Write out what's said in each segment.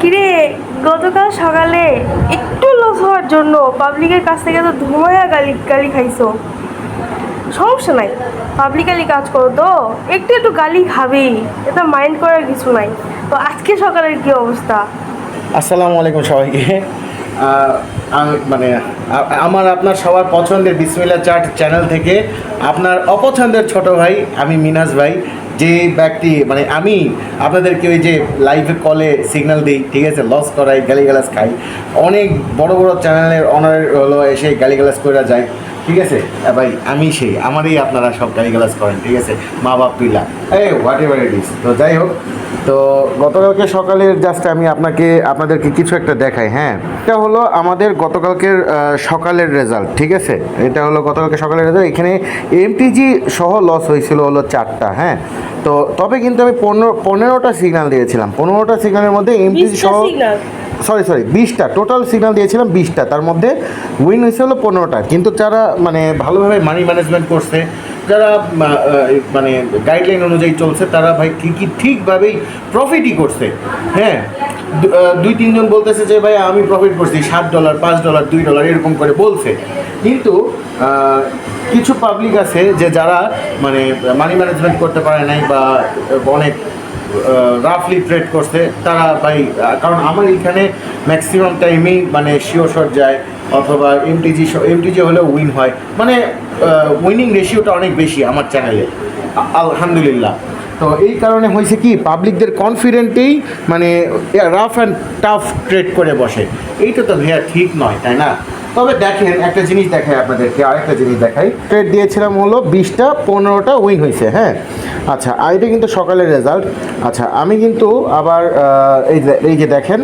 কিরে, গতকাল সকালে একটু লস হওয়ার জন্য পাবলিকের কাছ থেকে তো ধুমায়া গালি গালি খাইছো। সমস্যা নাই পাবলিকালি কাজ করো তো, একটু একটু গালি খাবেই এটা মাইন্ড করার কিছু নাই। তো আজকে সকালের কি অবস্থা? আসসালামু আলাইকুম সবাইকে। মানে আমার, আপনার সবার পছন্দের বিসমিল্লা চার্ট চ্যানেল থেকে আপনার অপছন্দের ছোট ভাই, আমি মিনাজ ভাই যে ব্যক্তি মানে আমি আপনাদেরকে ওই যে লাইভে কলে সিগন্যাল দিই, ঠিক আছে? লস করাই গালিগালাস খাই। অনেক বড় বড় চ্যানেলের অনার হলো এসে গালিগালাস করে যায়, ঠিক আছে? ভাই, আমি সেই, আমারই আপনারা সব গালিগালাস করেন, ঠিক আছে? মা বাপ পিলা এই হোয়াট এভার ইট ইস তো যাই হোক তো গতকালকে সকালের জাস্ট আমি আপনাকে আপনাদেরকে কিছু একটা দেখাই হ্যাঁ? এটা হলো আমাদের গতকালকের সকালের রেজাল্ট ঠিক আছে? এটা হলো গতকালকে সকালের রেজাল্ট এখানে এমটিজি সহ লস হয়েছিল হলো চারটা হ্যাঁ? তো তবে কিন্তু আমি পনেরো পনেরোটা সিগনাল দিয়েছিলাম পনেরোটা সিগনালের মধ্যে এমটিজি সহ সরি সরি বিশটা টোটাল সিগনাল দিয়েছিলাম বিশটা তার মধ্যে উইন হয়েছে হলো পনেরোটা কিন্তু যারা মানে ভালোভাবে মানি ম্যানেজমেন্ট করছে যারা মানে গাইডলাইন অনুযায়ী চলছে, তারা ভাই কী কী ঠিকভাবেই প্রফিটই করছে। হ্যাঁ? দুই, তিনজন বলতেছে যে, ভাই, আমি প্রফিট করছি, সাত ডলার পাঁচ ডলার দুই ডলার এরকম করে বলছে। কিন্তু কিছু পাবলিক আছে যে, যারা মানে মানি ম্যানেজমেন্ট করতে পারে নাই বা অনেক রাফলি ট্রেড করছে। তারা আহ, কারণ আমার এখানে ম্যাক্সিমাম টাইমেই মানে শিওর শট যায় অথবা এমটিজি এমটিজি হলেও উইন হয়। মানে উইনিং রেশিওটা অনেক বেশি আমার চ্যানেলে আলহামদুলিল্লাহ। তো এই কারণে হয়েছে কি পাবলিকদের কনফিডেন্টেই মানে রাফ অ্যান্ড টাফ ট্রেড করে বসে। এইটা তো ভাইয়া ঠিক নয় তাই না? তবে দেখেন একটা জিনিস দেখাই আপনাদেরকে আরেকটা জিনিস দেখাই। ট্রেড দিয়েছিলাম হলো বিশটা পনেরোটা উইন হয়েছে হ্যাঁ? আচ্ছা আর এটা কিন্তু সকালের রেজাল্ট আচ্ছা আমি কিন্তু আবার এই যে এই যে দেখেন,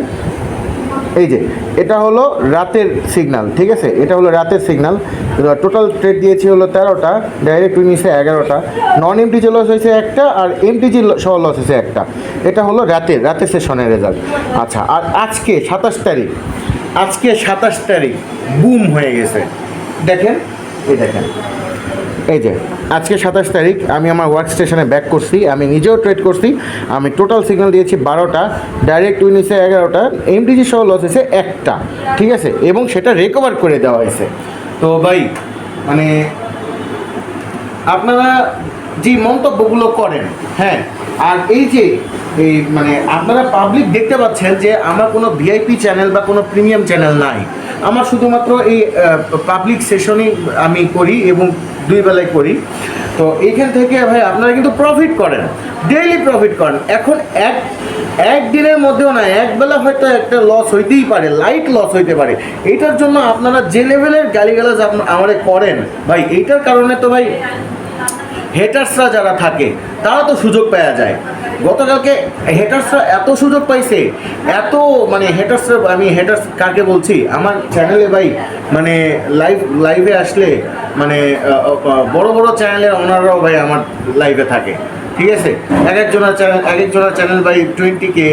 এই যে, এটা হলো রাতের সিগনাল ঠিক আছে? এটা হলো রাতের সিগন্যাল টোটাল ট্রেড দিয়েছি হলো তেরোটা ডাইরেক্ট উইনিসে এগারোটা। নন এমটিজি লস হয়েছে একটা, আর এমটিজি সহ লস হয়েছে একটা। এটা হলো রাতের রাতের সেশনের রেজাল্ট আচ্ছা আর আজকে সাতাশ তারিখ, আজকে সাতাশ তারিখ বুম হয়ে গেছে। দেখেন, এই দেখেন। এই যে, আজকে সাতাশ তারিখ, আমি আমার ওয়ার্ক স্টেশনে ব্যাক করছি, আমি নিজেও ট্রেড করছি, আমি টোটাল সিগন্যাল দিয়েছি বারোটা ডাইরেক্ট উইনিসে এগারোটা এমডিজি সহ লস হয়েছে একটা, ঠিক আছে? এবং সেটা রিকভার করে দেওয়া হয়েছে। তো ভাই মানে আপনারা যে মন্তব্যগুলো করেন হ্যাঁ আর এই যে, এই মানে আপনারা পাবলিক দেখতে পাচ্ছেন যে আমার কোনো ভিআইপি চ্যানেল বা কোনো প্রিমিয়াম চ্যানেল নাই। আমার শুধুমাত্র এই পাবলিক সেশনই আমি করি এবং দুই বেলায় করি। তো এইখান থেকে ভাই আপনারা কিন্তু প্রফিট করেন। ডেইলি প্রফিট করেন। এখন এক একদিনের মধ্যেও না একবেলা হয়তো একটা লস হইতেই পারে লাইট লস হইতে পারে। এইটার জন্য আপনারা যে লেভেলের গালিগালাজ আমারে করেন, ভাই, এইটার কারণে তো ভাই হেটার্সরা যারা থাকে, তারা তো সুযোগ পাওয়া যায়। গতকালকে হেটার্সরা এত সুযোগ পাইছে, এত মানে হেটার্সরা আমি হেটার্স কাকে বলছি? আমার চ্যানেলে ভাই মানে লাইভ লাইভে আসলে মানে বড় বড় চ্যানেলের ওনাররাও ভাই আমার লাইভে থাকে, ঠিক আছে? এক একজনের চ্যানেল এক একজনের চ্যানেল ভাই twenty K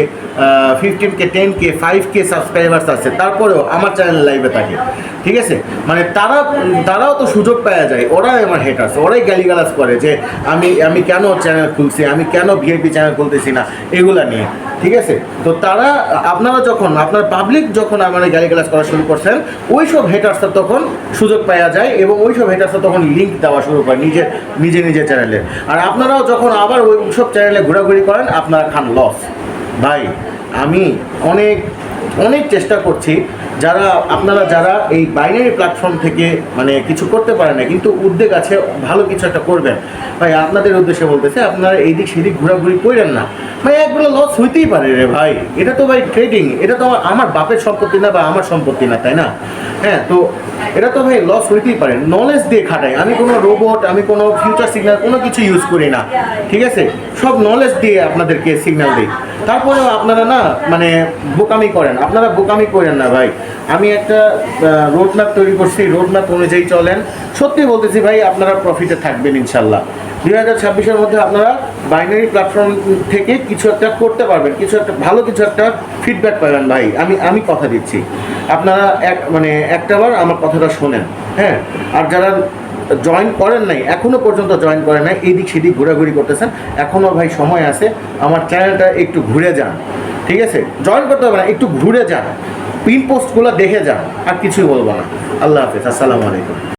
fifteen K ten K five K subscribers আছে, তারপরেও আমার চ্যানেল লাইভে থাকে, ঠিক আছে? মানে তারা, তারাও তো সুযোগ পাওয়া যায়, ওরাই আমার হেটার্স ওরাই গালিগালাজ করে যে, আমি আমি কেন চ্যানেল খুলছি? আমি কেন ভিআইপি চ্যানেল খুলতেছি না? এগুলা নিয়ে। ঠিক আছে? তো তারা, আপনারা যখন, আপনার পাবলিক যখন আমার গালিগালাজ করা শুরু করছেন ওই সব হেটার্সরা তখন সুযোগ পাওয়া যায় এবং ওই সব হেটার্সরা তখন লিঙ্ক দেওয়া শুরু করে নিজে নিজে নিজে চ্যানেলে আর আপনারাও যখন আবার ওই সব চ্যানেলে ঘোরাঘুরি করেন, আপনারা খান লস ভাই, আমি অনেক অনেক চেষ্টা করছি, যারা, আপনারা যারা এই বাইনারি প্ল্যাটফর্ম থেকে মানে কিছু করতে পারে না, কিন্তু উদ্যোগ আছে, ভালো কিছু একটা করবেন। ভাই, আপনাদের উদ্দেশ্যে বলতেছে, আপনারা এই দিক সেদিক ঘোরাঘুরি করেন না। ভাই, একগুলো লস হইতেই পারে রে ভাই। এটা তো ভাই ট্রেডিং এটা তো আমার- আমার বাপের সম্পত্তি না বা আমার সম্পত্তি না, তাই না? হ্যাঁ তো এটা তো ভাই লস হইতেই পারে। নলেজ দিয়ে খাটাই। আমি কোনো রোবট আমি কোনো ফিউচার সিগন্যাল কোনো কিছু ইউজ করি না। ঠিক আছে? সব নলেজ দিয়ে আপনাদেরকে সিগন্যাল দিই। তারপরেও আপনারা না মানে বোকামি করেন। আপনারা বোকামি করেন না ভাই। আমি একটা রোড ম্যাপ তৈরি করছি। রোড ম্যাপ অনুযায়ী চলেন। সত্যি বলতেছি ভাই, আপনারা প্রফিটে থাকবেন ইনশাল্লাহ। দুই হাজার ছাব্বিশের মধ্যে আপনারা বাইনারি প্ল্যাটফর্ম থেকে কিছু একটা করতে পারবেন, কিছু একটা ভালো কিছু একটা ফিডব্যাক পাবেন ভাই। আমি আমি কথা দিচ্ছি। আপনারা এক মানে একটাবার আমার কথাটা শোনেন হ্যাঁ? আর যারা জয়েন করেন নাই, এখনও পর্যন্ত জয়েন করেন নাই, এদিক সেদিক ঘোরাঘুরি করতেছেন এখনও ভাই সময় আছে, আমার চ্যানেলটা একটু ঘুরে যান, ঠিক আছে? জয়েন করতে হবে না, একটু ঘুরে যান পিন পোস্টগুলো দেখে যান, আর কিছুই বলব না। আল্লাহ হাফেজ, আসসালামু আলাইকুম।